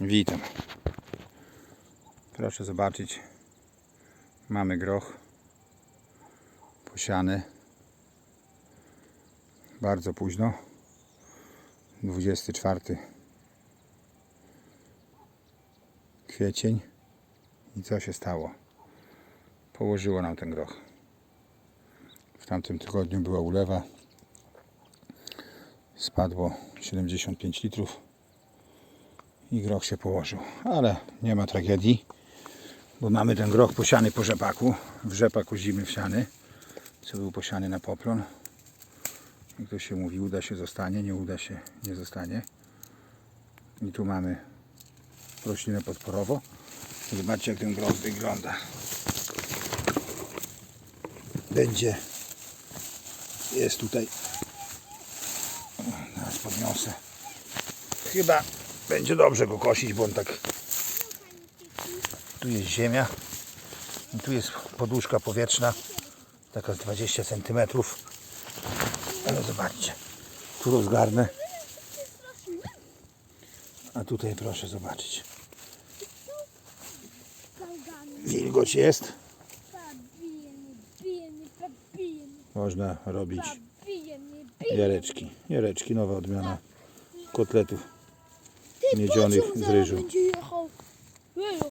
Witam. Proszę zobaczyć. Mamy groch posiany. Bardzo późno. 24 kwiecień. I co się stało? Położyło nam ten groch. W tamtym tygodniu była ulewa. Spadło 75 litrów i groch się położył. Ale nie ma tragedii, bo mamy ten groch posiany po rzepaku. W rzepak zimy wsiany, co był posiany na poplon. Jak to się mówi, uda się zostanie, nie uda się nie zostanie. I tu mamy roślinę podporowo. Zobaczcie jak ten groch wygląda. Będzie jest tutaj Teraz podniosę. Chyba będzie dobrze go kosić, bo on tak. Tu jest ziemia. I tu jest poduszka powietrzna. Taka z 20 cm. Ale zobaczcie. Tu rozgarnę. A tutaj proszę zobaczyć. Wilgoć jest. Można robić jareczki. Jareczki, nowa odmiana kotletów On z ryżu. będzie jechał.